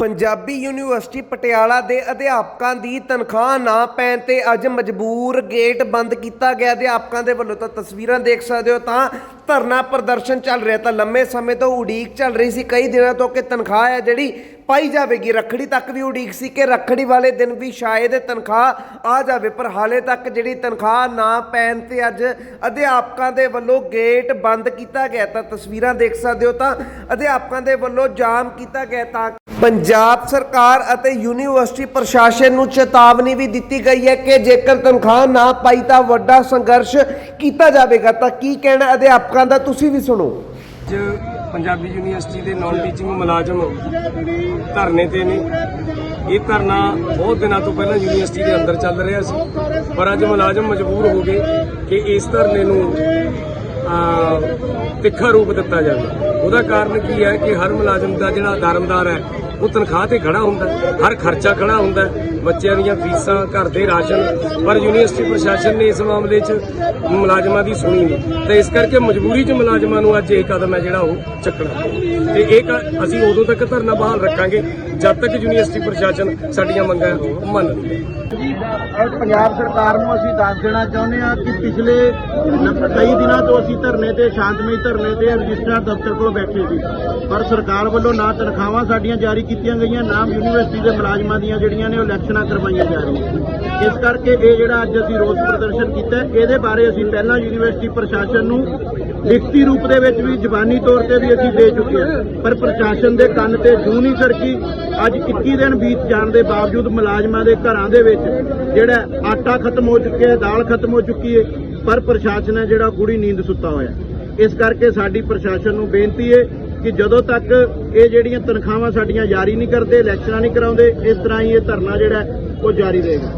Punjabi university Patiala ਦੇ ਅਧਿਆਪਕਾਂ ਦੀ ਤਨਖਾਹ ਨਾ ਪੈਣ ਤੇ ਅੱਜ ਮਜਬੂਰ ਗੇਟ ਬੰਦ ਕੀਤਾ ਗਿਆ। ਅਧਿਆਪਕਾਂ ਦੇ ਵੱਲੋਂ ਤਾਂ ਤਸਵੀਰਾਂ ਦੇਖ ਸਕਦੇ ਹੋ ਤਾਂ ਧਰਨਾ ਪ੍ਰਦਰਸ਼ਨ ਚੱਲ ਰਿਹਾ ਤਾਂ ਲੰਮੇ ਸਮੇਂ ਤੋਂ ਉਡੀਕ ਚੱਲ ਰਹੀ ਸੀ। ਕਈ ਦਿਨਾਂ ਤੋਂ ਕਿ ਤਨਖਾਹ ਹੈ ਜਿਹੜੀ ਪਾਈ ਜਾਵੇਗੀ। ਰੱਖੜੀ ਤੱਕ ਵੀ ਉਡੀਕ ਸੀ ਕਿ ਰੱਖੜੀ ਵਾਲੇ ਦਿਨ ਵੀ ਸ਼ਾਇਦ ਤਨਖਾਹ ਆ ਜਾਵੇ, ਪਰ ਹਾਲੇ ਤੱਕ ਜਿਹੜੀ ਤਨਖਾਹ ਨਾ ਪੈਣ ਤੇ ਅੱਜ ਅਧਿਆਪਕਾਂ ਦੇ ਵੱਲੋਂ ਗੇਟ ਬੰਦ ਕੀਤਾ ਗਿਆ। ਤਾਂ ਤਸਵੀਰਾਂ ਦੇਖ ਸਕਦੇ ਹੋ ਤਾਂ ਅਧਿਆਪਕਾਂ ਦੇ ਵੱਲੋਂ ਜਾਮ ਕੀਤਾ ਗਿਆ ਤਾਂ ਪੰਜਾਬ ਸਰਕਾਰ ਅਤੇ ਯੂਨੀਵਰਸਿਟੀ ਪ੍ਰਸ਼ਾਸਨ ਨੂੰ ਚੇਤਾਵਨੀ ਵੀ ਦਿੱਤੀ ਗਈ ਹੈ ਕਿ ਜੇਕਰ ਤਨਖਾਹ ਨਾ ਪਾਈ ਤਾਂ ਵੱਡਾ ਸੰਘਰਸ਼ ਕੀਤਾ ਜਾਵੇਗਾ। ਤਾਂ ਕੀ ਕਹਿਣਾ ਅਧਿਆਪਕਾਂ ਦਾ? ਤੁਸੀਂ ਵੀ ਸੁਣੋ। ਅੱਜ ਪੰਜਾਬੀ ਯੂਨੀਵਰਸਿਟੀ ਦੇ ਨਾਨ ਟੀਚਿੰਗ ਮੁਲਾਜ਼ਮ ਧਰਨੇ ਤੇ ਨੇ। ਇਹ ਧਰਨਾ ਬਹੁਤ ਦਿਨਾਂ ਤੋਂ ਪਹਿਲਾਂ ਯੂਨੀਵਰਸਿਟੀ ਦੇ ਅੰਦਰ ਚੱਲ ਰਿਹਾ ਸੀ। ਪਰ ਅੱਜ ਮੁਲਾਜ਼ਮ ਮਜਬੂਰ ਹੋ ਗਏ ਕਿ ਇਸ ਧਰਨੇ ਨੂੰ ਤਿੱਖਾ ਰੂਪ ਦਿੱਤਾ ਜਾਵੇ। ਉਹਦਾ ਕਾਰਨ ਕੀ ਹੈ ਕਿ ਹਰ ਮੁਲਾਜ਼ਮ ਦਾ ਜਿਹੜਾ ਦਰਮਦਾਰ ਹੈ, ਉਹ ਤਨਖਾਹ ਤੇ ਖੜਾ ਹੁੰਦਾ ਹਰ ਖਰਚਾ ਖੜਾ ਹੁੰਦਾ ਬੱਚਿਆਂ ਦੀਆਂ ਫੀਸਾਂ, ਘਰ ਦੇ ਰਾਸ਼ਨ। ਪਰ ਯੂਨੀਵਰਸਿਟੀ ਪ੍ਰਸ਼ਾਸਨ ਨੇ ਇਸ ਮਾਮਲੇ 'ਚ ਮੁਲਾਜ਼ਮਾਂ ਦੀ ਸੁਣੀ ਨਹੀਂ। ਤੇ ਇਸ ਕਰਕੇ ਮਜਬੂਰੀ 'ਚ ਮੁਲਾਜ਼ਮਾਂ ਨੂੰ ਅੱਜ ਇਹ ਕਦਮ ਹੈ ਜਿਹੜਾ ਉਹ ਚੱਕਣਾ ਤੇ ਇਹ ਅਸੀਂ ਉਦੋਂ ਤੱਕ ਧਰਨਾ ਬਹਾਲ ਰੱਖਾਂਗੇ, ਜਦ ਤੱਕ ਯੂਨੀਵਰਸਿਟੀ ਪ੍ਰਸ਼ਾਸਨ ਸਾਡੀਆਂ ਮੰਗਾਂ ਮੰਨ ਲਵੇ। ਪੰਜਾਬ ਸਰਕਾਰ ਨੂੰ ਅਸੀਂ ਦੱਸ ਦੇਣਾ ਚਾਹੁੰਦੇ ਹਾਂ ਕਿ ਪਿਛਲੇ ਕਈ ਦਿਨਾਂ ਤੋਂ ਅਸੀਂ ਧਰਨੇ ਤੇ, ਸ਼ਾਂਤਮਈ ਧਰਨੇ ਤੇ ਰਜਿਸਟਰ ਦਫ਼ਤਰ ਕੋਲ ਬੈਠੇ ਸੀ। ਪਰ ਸਰਕਾਰ ਵੱਲੋਂ ਨਾ ਤਨਖਾਹਾਂ ਸਾਡੀਆਂ ਜਾਰੀ ਕੀਤੀਆਂ ਗਈਆਂ, ਨਾ ਯੂਨੀਵਰਸਿਟੀ ਦੇ ਮੁਲਾਜ਼ਮਾਂ ਦੀਆਂ ਜਿਹੜੀਆਂ ਨੇ ਉਹ ਇਲੈਕਸ਼ਨਾਂ ਕਰਵਾਈਆਂ ਜਾ ਰਹੀਆਂ। ਇਸ ਕਰਕੇ ਇਹ ਜਿਹੜਾ ਅੱਜ ਅਸੀਂ ਰੋਸ ਪ੍ਰਦਰਸ਼ਨ ਕੀਤਾ ਇਹਦੇ ਬਾਰੇ ਅਸੀਂ ਪਹਿਲਾਂ ਯੂਨੀਵਰਸਿਟੀ ਪ੍ਰਸ਼ਾਸਨ ਨੂੰ ਲਿਖਤੀ ਰੂਪ ਦੇ ਵਿੱਚ ਵੀ ਜ਼ਬਾਨੀ ਤੌਰ ਤੇ ਵੀ ਅਸੀਂ ਦੇ ਚੁੱਕੇ ਹਾਂ। ਪਰ ਪ੍ਰਸ਼ਾਸਨ ਦੇ ਕੰਨ ਤੇ ਜੂ ਨਹੀਂ ਸਰਕੀ। ਅੱਜ 21 ਦਿਨ ਬੀਤ ਜਾਣ ਦੇ ਬਾਵਜੂਦ ਮੁਲਾਜ਼ਮਾਂ ਦੇ ਘਰਾਂ ਦੇ ਵਿੱਚ ਜਿਹੜਾ ਆਟਾ ਖਤਮ ਹੋ ਚੁੱਕਿਆ ਹੈ, ਦਾਲ ਖਤਮ ਹੋ ਚੁੱਕੀ ਹੈ, ਪਰ ਪ੍ਰਸ਼ਾਸਨ ਹੈ ਜਿਹੜਾ ਗੂੜੀ ਨੀਂਦ ਸੁੱਤਾ ਹੋਇਆ ਇਸ ਕਰਕੇ ਸਾਡੀ ਪ੍ਰਸ਼ਾਸਨ ਨੂੰ ਬੇਨਤੀ ਹੈ ਕਿ ਜਦੋਂ ਤੱਕ ਇਹ ਜਿਹੜੀਆਂ ਤਨਖਾਹਾਂ ਸਾਡੀਆਂ ਜਾਰੀ ਨਹੀਂ ਕਰਦੇ, ਇਲੈਕਸ਼ਨਾਂ ਨਹੀਂ ਕਰਾਉਂਦੇ, ਇਸ ਤਰ੍ਹਾਂ ਹੀ ਇਹ ਧਰਨਾ ਜਿਹੜਾ ਉਹ ਜਾਰੀ ਰਹੇਗਾ।